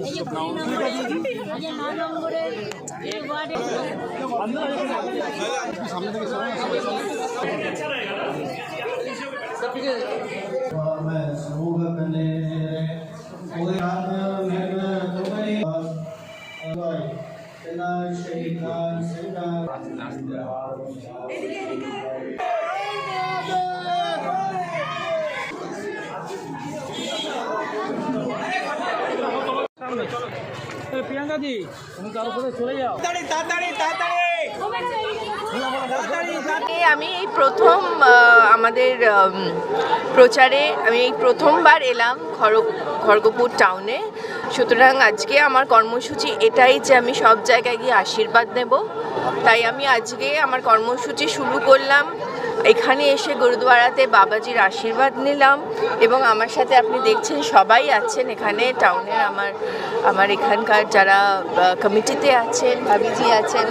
এই যে কুড়ি নম্বরে এই যে ন নম্বরের এই ওয়ার্ডে প্রিয়াঙ্কা দি তুমি কারও করে চলে যাও। এ আমি এই প্রথম আমাদের প্রচারে আমি এই প্রথমবার এলাম খড়গ খড়গপুর টাউনে সুতরাং আজকে আমার কর্মসূচি এটাই যে আমি সব জায়গায় গিয়ে আশীর্বাদ নেব। তাই আমি আজকে আমার কর্মসূচি শুরু করলাম। এখানে এসে গুরুদুয়ারাতে বাবাজির আশীর্বাদ নিলাম এবং আমার সাথে আপনি দেখছেন, সবাই আছেন এখানে, টাউনের আমার আমার এখানকার যারা কমিটিতে আছেন, ভাবিজি আছেন,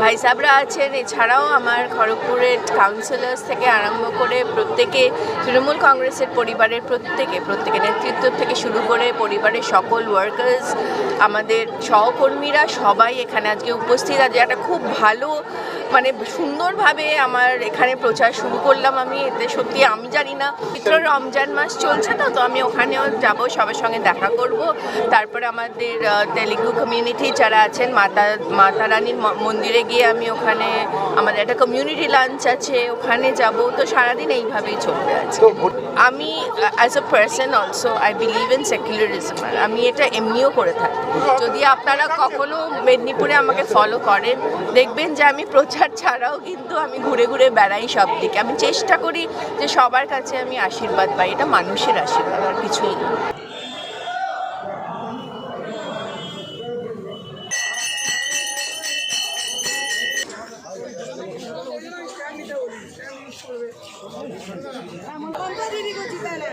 ভাই সাহবরা আছেন, এছাড়াও আমার খড়গপুরের কাউন্সিলার্স থেকে আরম্ভ করে প্রত্যেকে, তৃণমূল কংগ্রেসের পরিবারের প্রত্যেকে প্রত্যেকে নেতৃত্ব থেকে শুরু করে পরিবারের সকল ওয়ার্কার্স আমাদের সহকর্মীরা সবাই এখানে আজকে উপস্থিত। আছে একটা খুব ভালো মানে সুন্দরভাবে আমার এখানে প্রচার শুরু করলাম আমি এতে সত্যি আমি জানি না। পবিত্র রমজান মাস চলছে তো তো আমি ওখানেও যাব সবার সঙ্গে দেখা করব। তারপরে আমাদের তেলেগু কমিউনিটি যারা আছেন মাতা মাতা রানীর মন্দিরে গিয়ে আমি ওখানে আমাদের একটা কমিউনিটি লাঞ্চ আছে ওখানে যাব। তো সারাদিন এইভাবেই চলবে আছে। আমি as a person also I believe in secularism আমি এটা এমনিও করে থাকি। যদি আপনারা কখনো মেদিনীপুরে আমাকে ফলো করেন দেখবেন যে আমি প্রচার ছাড়াও কিন্তু আমি ঘুরে ঘুরে বেড়াই সব দিকে আমি চেষ্টা করি যে সবার কাছে আমি আশীর্বাদ পাই এটা মানুষের আশীর্বাদ আর কিছুই না ममता दीदी को जिताना